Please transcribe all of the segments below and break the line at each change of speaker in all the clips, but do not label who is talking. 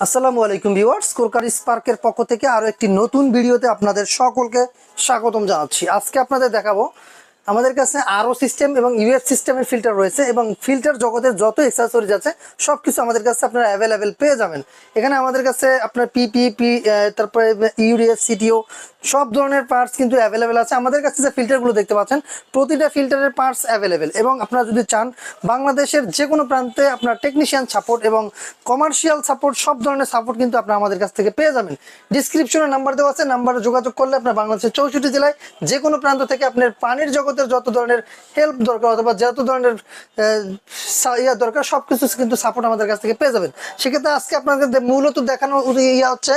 আসসালামু আলাইকুম ভিউয়ার্স কোরকার স্পার্কের পক্ষ থেকে আরও একটি নতুন ভিডিওতে আপনাদের সকলকে স্বাগতম জানাচ্ছি। আজকে আপনাদের দেখাবো আমাদের কাছে আরও সিস্টেম এবং ইউএফ সিস্টেমের ফিল্টার রয়েছে এবং ফিল্টার জগতের যত এক্সেসরিজ আছে সব কিছু আমাদের কাছে আপনারা অ্যাভেলেবেল পেয়ে যাবেন। এখানে আমাদের কাছে আপনার পিপি পি তারপরে ইউরিএফ সিটিও সব ধরনের পার্টস কিন্তু অ্যাভেলেবেল আছে। আমাদের কাছে যে ফিল্টারগুলো দেখতে পাচ্ছেন, প্রতিটা ফিল্টারের পার্টস অ্যাভেলেবেল এবং আপনারা যদি চান, বাংলাদেশের যে কোনো প্রান্তে আপনার টেকনিশিয়ান সাপোর্ট এবং কমার্শিয়াল সাপোর্ট সব ধরনের সাপোর্ট কিন্তু আপনারা আমাদের কাছ থেকে পেয়ে যাবেন। ডিসক্রিপশনে নাম্বার দেওয়া আছে নাম্বারে যোগাযোগ করলে আপনার বাংলাদেশের চৌষট্টি জেলায় যে কোনো প্রান্ত থেকে আপনার পানির জগতের যত ধরনের হেল্প দরকার অথবা যত ধরনের ইয়া দরকার সব কিছু কিন্তু সাপোর্ট আমাদের কাছ থেকে পেয়ে যাবেন। সেক্ষেত্রে আজকে আপনাদের মূলত দেখানো ইয়া হচ্ছে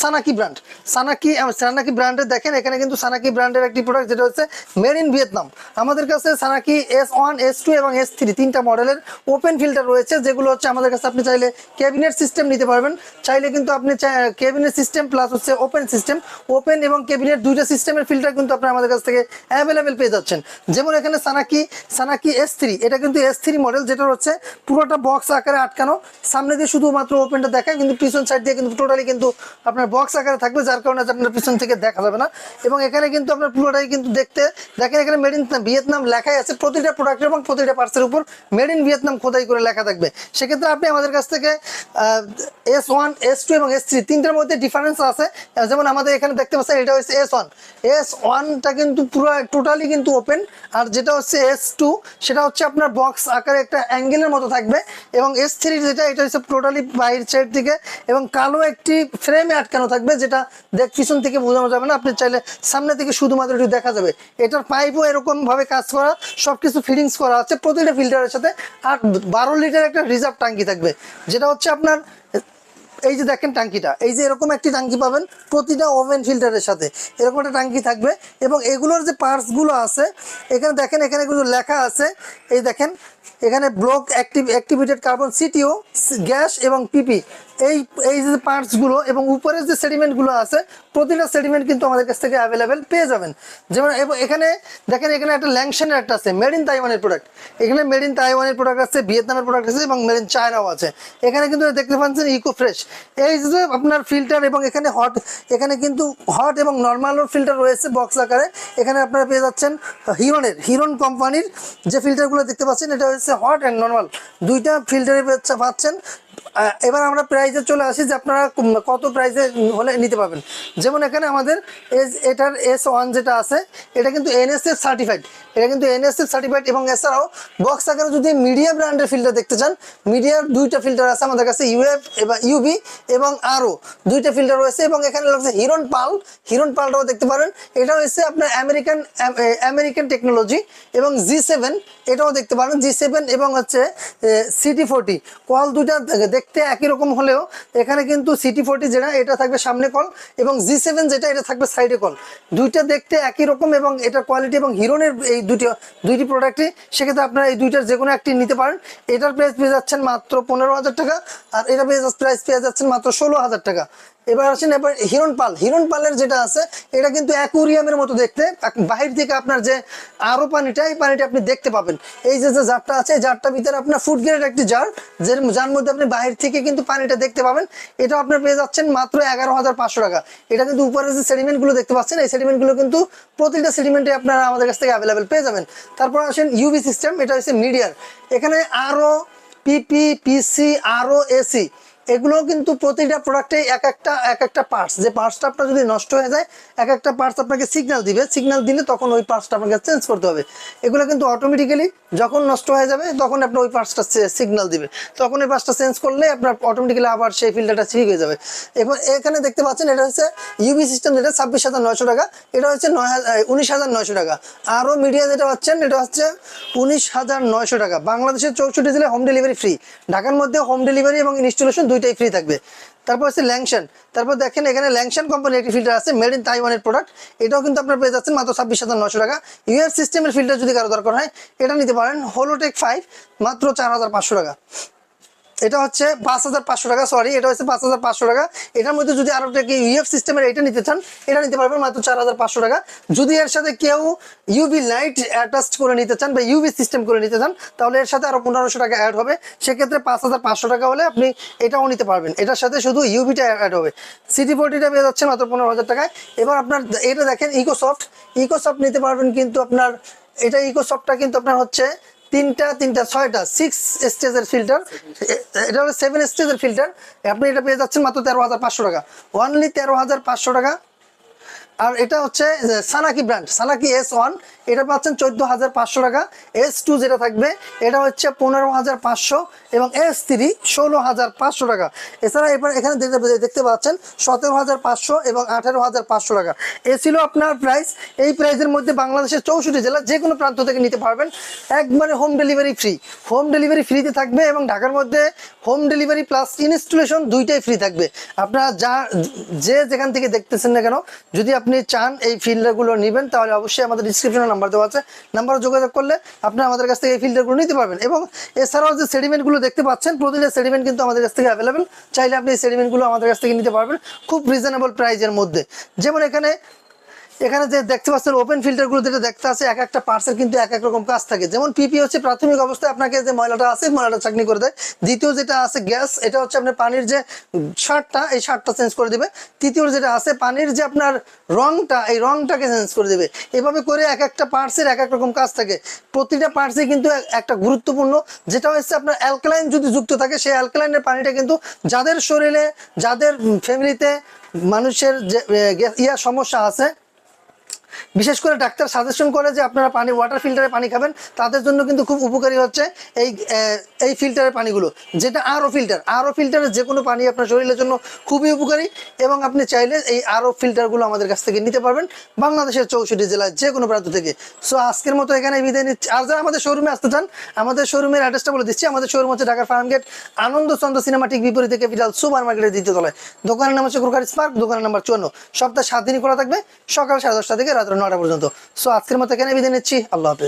সানাকি ব্র্যান্ড সানাকি সানাকি ব্র্যান্ডের দেখেন, এখানে কিন্তু সানাকি ব্র্যান্ডের একটি প্রোডাক্ট যেটা হচ্ছে মেড ইন ভিয়েতনাম আমাদের কাছে Sanaki S one S two এবং এস থ্রি তিনটা মডেলের ওপেন ফিল্টার রয়েছে, যেগুলো হচ্ছে আমাদের কাছে আপনি চাইলে ক্যাবিনেট সিস্টেম নিতে পারবেন। চাইলে কিন্তু আপনি ক্যাবিনেট সিস্টেম প্লাস হচ্ছে ওপেন সিস্টেম ওপেন এবং ক্যাবিনেট দুইটা সিস্টেমের ফিল্টার কিন্তু আপনি আমাদের কাছ থেকে অ্যাভেলেবেল পেয়ে যাচ্ছেন। যেমন এখানে সানাকি সানাকি এস থ্রি এটা কিন্তু এস থ্রি মডেল যেটা হচ্ছে পুরোটা বক্স আকারে আটকানো। সামনে দিয়ে শুধুমাত্র ওপেনটা দেখায়, কিন্তু পিছন সাইড দিয়ে কিন্তু টোটালি কিন্তু আপনার বক্স আকারে থাকবে, যার কারণে আপনার পিছন থেকে দেখা যাবে না। এবং এখানে কিন্তু আপনার পুরোটাই কিন্তু দেখতে, দেখেন এখানে মেড ইন ভিয়েতনাম লেখাই আছে প্রতিটা প্রোডাক্ট এবং প্রতিটা পার্সের উপর। মেড ইন ভিয়েতনাম খোদাই করে লেখা থাকবে। সেক্ষেত্রে আপনি আমাদের কাছ থেকে এস ওয়ান এস টু এবং এস থ্রি তিনটার মধ্যে ডিফারেন্স আছে। যেমন আমাদের এখানে দেখতে পাচ্ছেন, এটা হচ্ছে এস ওয়ান এস ওয়ানটা কিন্তু পুরো টোটালি কিন্তু ওপেন। আর যেটা হচ্ছে এস টু সেটা হচ্ছে আপনার বক্স আকারে একটা অ্যাঙ্গেলের মতো থাকবে। এবং এস থ্রি যেটা, এটা হচ্ছে টোটালি বাইরের সাইড থেকে এবং কালো একটি ফ্রেমে আটকানো থাকবে, যেটা দেখ পিছন থেকে বোঝানো যাবে না। আপনি চাইলে সামনে থেকে শুধুমাত্র একটু দেখা যাবে। এটার পাইপও এরকমভাবে কাজ করা সব কিছু ফিটিংস করা আছে প্রতিটা ফিল্টারের সাথে। আর বারো লিটার একটা রিজার্ভ টাঙ্কি থাকবে। যেটা হচ্ছে আপনার এই যে দেখেন টাঙ্কিটা, এই যে এরকম একটি টাঙ্কি পাবেন প্রতিটা ওভেন ফিল্টারের সাথে। এরকম একটা টাঙ্কি থাকবে এবং এগুলোর যে পার্টসগুলো আছে, এখানে দেখেন, এখানে কিন্তু লেখা আছে, এই দেখেন এখানে block active activated carbon CTO gas এবং পিপি এই এই যে পার্টসগুলো এবং উপরের যে সেডিমেন্টগুলো আছে, প্রতিটা সেডিমেন্ট কিন্তু আমাদের কাছ থেকে অ্যাভেলেবেল পেয়ে যাবেন। যেমন এখানে দেখেন, এখানে একটা ল্যাংশনের একটা আছে মেড ইন তাইওয়ানের প্রোডাক্ট এখানে মেড ইন তাইওয়ানের প্রোডাক্ট আছে ভিয়েতনামের প্রোডাক্ট আছে এবং মেড ইন চায়নাও আছে। এখানে কিন্তু দেখতে পাচ্ছেন ইকো ফ্রেশ এই যে আপনার ফিল্টার এবং এখানে হট এখানে কিন্তু হট এবং নর্মালও ফিল্টার রয়েছে বক্স আকারে। এখানে আপনারা পেয়ে যাচ্ছেন হিরনের হিরন কোম্পানির যে ফিল্টারগুলো দেখতে পাচ্ছেন, এটা হচ্ছে হট অ্যান্ড নর্মাল দুইটা ফিল্টারে পাচ্ছেন এবার আমরা প্রাইজে চলে আসি যে আপনারা কত প্রাইজে হলে নিতে পারবেন। যেমন এখানে আমাদের এস, এটার এস ওয়ান যেটা আছে, এটা কিন্তু এনএসএফ সার্টিফাইড এটা কিন্তু এনএসএফ সার্টিফাইড এবং এছাড়াও বক্স আকারে যদি মিডিয়া ব্র্যান্ডের ফিল্টার দেখতে চান মিডিয়ার দুইটা ফিল্টার আছে আমাদের কাছে ইউএফ এবং ইউবি এবং আরও দুইটা ফিল্টার রয়েছে এবং এখানে লাগছে হিরন পাল। হিরন পালটাও দেখতে পারেন। এটা হচ্ছে আপনার আমেরিকান আমেরিকান টেকনোলজি এবং জি সেভেন এটাও দেখতে পারেন। জি সেভেন এবং হচ্ছে সিটি ফোরটি কল দুইটা দে- দেখতে একই রকম হলেও এখানে কিন্তু সিটি ফোরটি যেটা, এটা থাকবে সামনে কল এবং জি সেভেন যেটা, এটা থাকবে সাইডে কল। দুইটা দেখতে একই রকম এবং এটার কোয়ালিটি এবং হিরোনের এই দুটি দুইটি প্রোডাক্টই সেক্ষেত্রে আপনারা এই দুইটার যে কোনো একটি নিতে পারেন। এটার প্রাইস পেয়ে যাচ্ছেন মাত্র পনেরো হাজার টাকা আর এটা প্রাইস পেয়ে যাচ্ছেন মাত্র ষোলো হাজার টাকা। এবার আসেন, এবার হিরন পাল। হিরন পালের যেটা আছে, এটা কিন্তু অ্যাকুরিয়ামের মতো দেখতে। বাহির থেকে আপনার যে আরও পানিটা, এই পানিটা আপনি দেখতে পাবেন। এই যে যে জারটা আছে, এই জারটার ভিতরে আপনার ফুড গ্রেড একটি জার যে যার মধ্যে আপনি বাহির থেকে কিন্তু পানিটা দেখতে পাবেন। এটা আপনার পেয়ে যাচ্ছেন মাত্র এগারো হাজার পাঁচশো টাকা। এটা কিন্তু উপরে যে সেডিমেন্টগুলো দেখতে পাচ্ছেন, এই সেডিমেন্টগুলো কিন্তু প্রতিটা সেডিমেন্টে আপনারা আমাদের কাছ থেকে অ্যাভেলেবেল পেয়ে যাবেন। তারপর আসেন ইউভি সিস্টেম এটা হচ্ছে মিডিয়ার এখানে আরও পিপি পিসি আরও এসি এগুলো কিন্তু প্রতিটা প্রোডাক্টে এক একটা এক একটা পার্টস যে পার্টসটা আপনার যদি নষ্ট হয়ে যায়, এক একটা পার্টস আপনাকে সিগন্যাল দিবে। সিগন্যাল দিলে তখন ওই পার্টসটা আপনাকে চেঞ্জ করতে হবে। এগুলো কিন্তু অটোমেটিক্যালি যখন নষ্ট হয়ে যাবে, তখন আপনার ওই পার্টসটা সিগন্যাল দিবে। তখন ওই পার্টসটা চেঞ্জ করলে আপনার অটোমেটিক্যালি আবার সেই ফিল্টারটা ঠিক হয়ে যাবে। এবার এখানে দেখতে পাচ্ছেন, এটা হচ্ছে ইউবি সিস্টেম যেটা ছাব্বিশ হাজার নয়শো টাকা। এটা হচ্ছে নয় উনিশ হাজার নয়শো টাকা। আরও মিডিয়া যেটা পাচ্ছেন, এটা হচ্ছে উনিশ হাজার নয়শো টাকা। বাংলাদেশের চৌষট্টি জেলায় হোম ডেলিভারি ফ্রি ঢাকার মধ্যে হোম ডেলিভারি এবং ইনস্টলেশন দুইটাই ফ্রি থাকবে। তারপর আছে ল্যাংশন তারপর দেখেন এখানে ল্যাংশন কোম্পানির একটি ফিল্টার আছে মেড ইন তাইওয়ানের প্রোডাক্ট এটাও কিন্তু আপনার পেয়ে যাচ্ছেন মাত্র ছাব্বিশ হাজার নশো টাকা। ইউএফ সিস্টেমের ফিল্টার যদি কারও দরকার হয়, এটা নিতে পারেন হোলোটেক ফাইভ মাত্র চার হাজার পাঁচশো টাকা। এটা হচ্ছে পাঁচ হাজার পাঁচশো টাকা সরি এটা হচ্ছে পাঁচ হাজার পাঁচশো টাকা। এটার মধ্যে যদি আরও একটা ইউএফ সিস্টেমের এটা নিতে চান, এটা নিতে পারবেন মাত্র চার হাজার পাঁচশো টাকা। যদি এর সাথে কেউ ইউভি লাইট অ্যাটাচ করে নিতে চান বা ইউভি সিস্টেম করে নিতে চান, তাহলে এর সাথে আরও পনেরোশো টাকা অ্যাড হবে। সেক্ষেত্রে পাঁচ হাজার পাঁচশো টাকা হলে আপনি এটাও নিতে পারবেন। এটার সাথে শুধু ইউভিটা অ্যাড হবে। সিটি ফোর্টিটা পেয়ে যাচ্ছে মাত্র পনেরো হাজার টাকায় এবার আপনার এটা দেখেন ইকোসফট ইকোসফট নিতে পারবেন কিন্তু আপনার, এটা ইকোসফটটা কিন্তু আপনার হচ্ছে তিনটা তিনটা, ছয়টা সিক্স স্টেজের ফিল্টার এটা হলো সেভেন স্টেজের ফিল্টার আপনি এটা পেয়ে যাচ্ছেন মাত্র তেরো হাজার পাঁচশো টাকা। অনলি তেরো হাজার পাঁচশো টাকা আর এটা হচ্ছে Sanaki brand Sanaki S one এটা পাচ্ছেন চোদ্দ হাজার পাঁচশো টাকা। এস টু যেটা থাকবে, এটা হচ্ছে পনেরো হাজার পাঁচশো এবং এস থ্রি ষোলো হাজার পাঁচশো টাকা। এছাড়া এবার এখানে দেখতে- পাচ্ছেন সতেরো হাজার পাঁচশো এবং আঠারো হাজার পাঁচশো টাকা। এ ছিল আপনার প্রাইস এই প্রাইসের মধ্যে বাংলাদেশের চৌষট্টি জেলা যে কোনো প্রান্ত থেকে নিতে পারবেন। একবারে home delivery free home delivery ফ্রিতে থাকবে এবং ঢাকার মধ্যে হোম ডেলিভারি প্লাস ইনস্টলেশন দুইটাই ফ্রি থাকবে। আপনারা যা, যে যেখান থেকে দেখতেছেন না কেন, যদি আপনি চান এই ফিল্টারগুলো নেবেন, তাহলে অবশ্যই আমাদের ডিসক্রিপশনে নাম্বার দেওয়া আছে। নাম্বার যোগাযোগ করলে আপনি আমাদের কাছ থেকে এই ফিল্টারগুলো নিতে পারবেন। এবং এছাড়াও যে সেডিমেন্টগুলো দেখতে পাচ্ছেন, প্রতিটা সেডিমেন্ট কিন্তু আমাদের কাছ থেকে অ্যাভেলেবেল চাইলে আপনি এই সেডিমেন্টগুলো আমাদের কাছ থেকে নিতে পারবেন খুব রিজনেবল প্রাইজের মধ্যে। যেমন এখানে এখানে যে দেখতে পাচ্ছেন ওপেন ফিল্টারগুলো যেটা দেখতে আছে, এক একটা পার্সেল কিন্তু এক এক রকম কাজ থাকে। যেমন পিপি হচ্ছে প্রাথমিক অবস্থায় আপনাকে যে ময়লাটা আছে, ময়লাটা চাকনি করে দেয়। দ্বিতীয় যেটা আছে গ্যাস, এটা হচ্ছে আপনার পানির যে সারটা, এই সারটা চেঞ্জ করে দিবে। তৃতীয় যেটা আছে, পানির যে আপনার রংটা, এই রংটাকে চেঞ্জ করে দেবে। এভাবে করে এক একটা পার্টসের এক এক রকম কাজ থাকে। প্রতিটা পার্টসে কিন্তু একটা গুরুত্বপূর্ণ, যেটা হচ্ছে আপনার অ্যালকালাইন যদি যুক্ত থাকে, সেই অ্যালকালাইনের পানিটা কিন্তু যাদের শরীরে, যাদের ফ্যামিলিতে মানুষের যে ইয়া সমস্যা আছে বিশেষ করে ডাক্তার সাজেশন করে যে আপনারা পানি ওয়াটার ফিল্টারে পানি খাবেন, তাদের জন্য কিন্তু খুব উপকারী হচ্ছে এই এই ফিল্টারের পানিগুলো। যেটা আরও ফিল্টার আরও ফিল্টারের যে কোনো পানি আপনার শরীরের জন্য খুবই উপকারী এবং আপনি চাইলে এই আরও ফিল্টারগুলো আমাদের কাছ থেকে নিতে পারবেন বাংলাদেশের চৌষট্টি জেলায় যে কোনো প্রান্ত থেকে। সো আজকের মতো এখানে বিদায় নিচ্ছি। আর যারা আমাদের শোরুমে আসতে চান, আমাদের শোরুমের অ্যাড্রেসটা বলে দিচ্ছি। আমাদের শোরুম হচ্ছে ঢাকার ফার্ম গেট, আনন্দচন্দ্র সিনেমাটিক বিপরীতে ক্যাপিটাল সুপার মার্কেটের দ্বিতীয় তলায়। দোকানের নাম হচ্ছে ক্রোকারি স্পার্ক, দোকানের নাম্বার চুয়ান্ন। সপ্তাহে সাত দিনই খোলা থাকবে, সকাল সাড়ে দশটা থেকে রাত্রে নটা পর্যন্ত। সো আজকের মতো এখানে বিদায় নিচ্ছি। আল্লাহ হাফেজ।